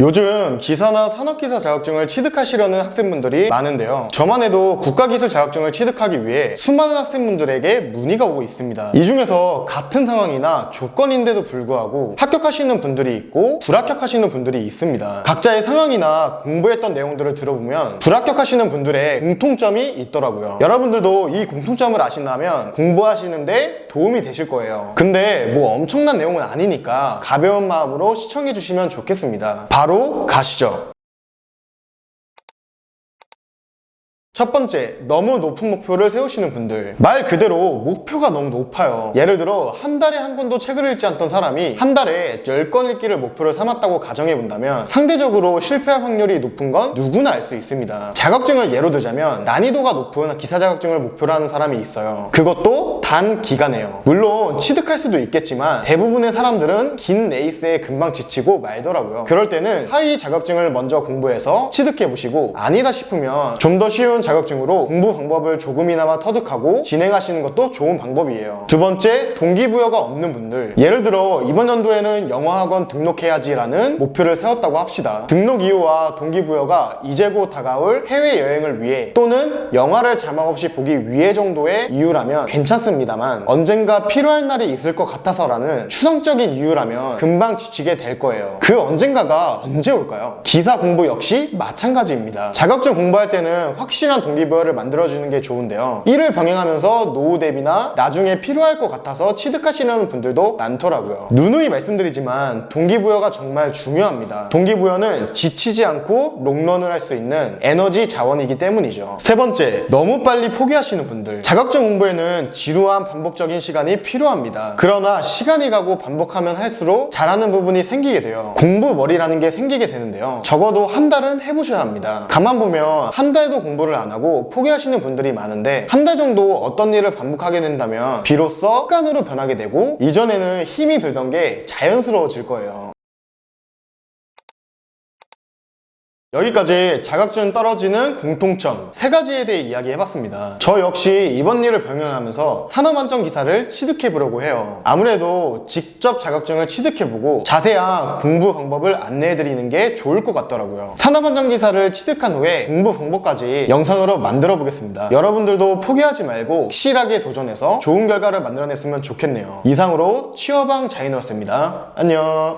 요즘 기사나 산업기사 자격증을 취득하시려는 학생분들이 많은데요. 저만 해도 국가기술 자격증을 취득하기 위해 수많은 학생분들에게 문의가 오고 있습니다. 이 중에서 같은 상황이나 조건인데도 불구하고 합격하시는 분들이 있고 불합격하시는 분들이 있습니다. 각자의 상황이나 공부했던 내용들을 들어보면 불합격하시는 분들의 공통점이 있더라고요. 여러분들도 이 공통점을 아신다면 공부하시는데 도움이 되실 거예요. 근데 뭐 엄청난 내용은 아니니까 가벼운 마음으로 시청해 주시면 좋겠습니다. 바로 가시죠. 첫 번째, 너무 높은 목표를 세우시는 분들. 말 그대로 목표가 너무 높아요. 예를 들어, 한 달에 한 권도 책을 읽지 않던 사람이 한 달에 10권 읽기를 목표를 삼았다고 가정해본다면 상대적으로 실패할 확률이 높은 건 누구나 알 수 있습니다. 자격증을 예로 들자면 난이도가 높은 기사 자격증을 목표로 하는 사람이 있어요. 그것도 단 기간에요. 물론 취득할 수도 있겠지만 대부분의 사람들은 긴 레이스에 금방 지치고 말더라고요. 그럴 때는 하위 자격증을 먼저 공부해서 취득해보시고 아니다 싶으면 좀 더 쉬운 자격증으로 공부 방법을 조금이나마 터득하고 진행하시는 것도 좋은 방법이에요. 두 번째, 동기부여가 없는 분들. 예를 들어 이번 연도에는 영어학원 등록해야지라는 목표를 세웠다고 합시다. 등록 이유와 동기부여가 이제 곧 다가올 해외여행을 위해 또는 영화를 자막 없이 보기 위해 정도의 이유라면 괜찮습니다만 언젠가 필요할 날이 있을 것 같아서라는 추상적인 이유라면 금방 지치게 될 거예요. 그 언젠가가 언제 올까요? 기사 공부 역시 마찬가지입니다. 자격증 공부할 때는 확실한 동기부여를 만들어주는 게 좋은데요. 이를 병행하면서 노후 대비나 나중에 필요할 것 같아서 취득하시려는 분들도 많더라고요. 누누이 말씀드리지만 동기부여가 정말 중요합니다. 동기부여는 지치지 않고 롱런을 할 수 있는 에너지 자원이기 때문이죠. 세 번째, 너무 빨리 포기하시는 분들. 자격증 공부에는 지루한 반복적인 시간이 필요합니다. 그러나 시간이 가고 반복하면 할수록 잘하는 부분이 생기게 돼요. 공부 머리라는 게 생기게 되는데요. 적어도 한 달은 해보셔야 합니다. 가만 보면 한 달도 공부를 안 하고 포기하시는 분들이 많은데 한 달 정도 어떤 일을 반복하게 된다면 비로소 습관으로 변하게 되고 이전에는 힘이 들던 게 자연스러워질 거예요. 여기까지 자격증 떨어지는 공통점 세 가지에 대해 이야기해봤습니다. 저 역시 이번 일을 병행하면서 산업안전 기사를 취득해보려고 해요. 아무래도 직접 자격증을 취득해보고 자세한 공부 방법을 안내해드리는 게 좋을 것 같더라고요. 산업안전 기사를 취득한 후에 공부 방법까지 영상으로 만들어 보겠습니다. 여러분들도 포기하지 말고 확실하게 도전해서 좋은 결과를 만들어냈으면 좋겠네요. 이상으로 취업왕 자이너스입니다. 안녕.